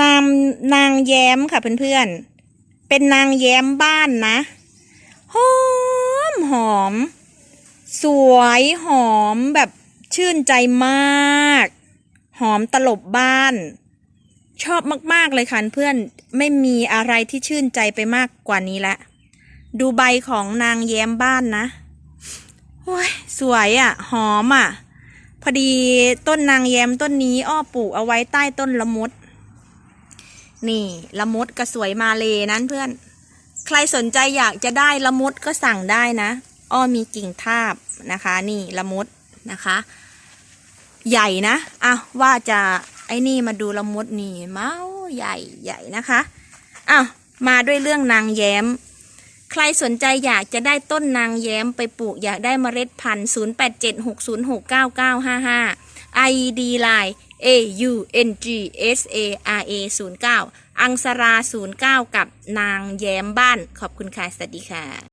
นางนางแย้มค่ะเพื่อนๆ เป็นนางแย้มบ้านนะ หอมหอม สวยหอมแบบชื่นใจมาก หอมตลบบ้าน ชอบมากๆเลยค่ะเพื่อน ไม่มีอะไรที่ชื่นใจไปมากกว่านี้ละ ดูใบของนางแย้มบ้านนะโอ้ยสวยอะ่ะ หอมอะ่ะ พอดีต้นนางแย้มต้นนี้อ้อปลูกเอาไว้ใต้ต้นละมุด นี่ละมุดก็สวยมาเลยนั้นเพื่อน ใครสนใจอยากจะได้ละมุดก็สั่งได้นะ อ้อมีกิ่งทาบนะคะ นี่ละมุดนะคะ ใหญ่นะอะว่าจะไอ้นี่มาดูละมุดนี่เมาใหญ่ใหญ่นะคะอ้าวมาด้วยเรื่องนางแย้ม ใครสนใจอยากจะได้ต้นนางแย้มไปปลูกอยากได้เมล็ดพันธุ์ 0876069955 ID line A U N G S A R A 09 อังสรา 09 กับนางแย้มบ้าน ขอบคุณค่ะ สวัสดีค่ะ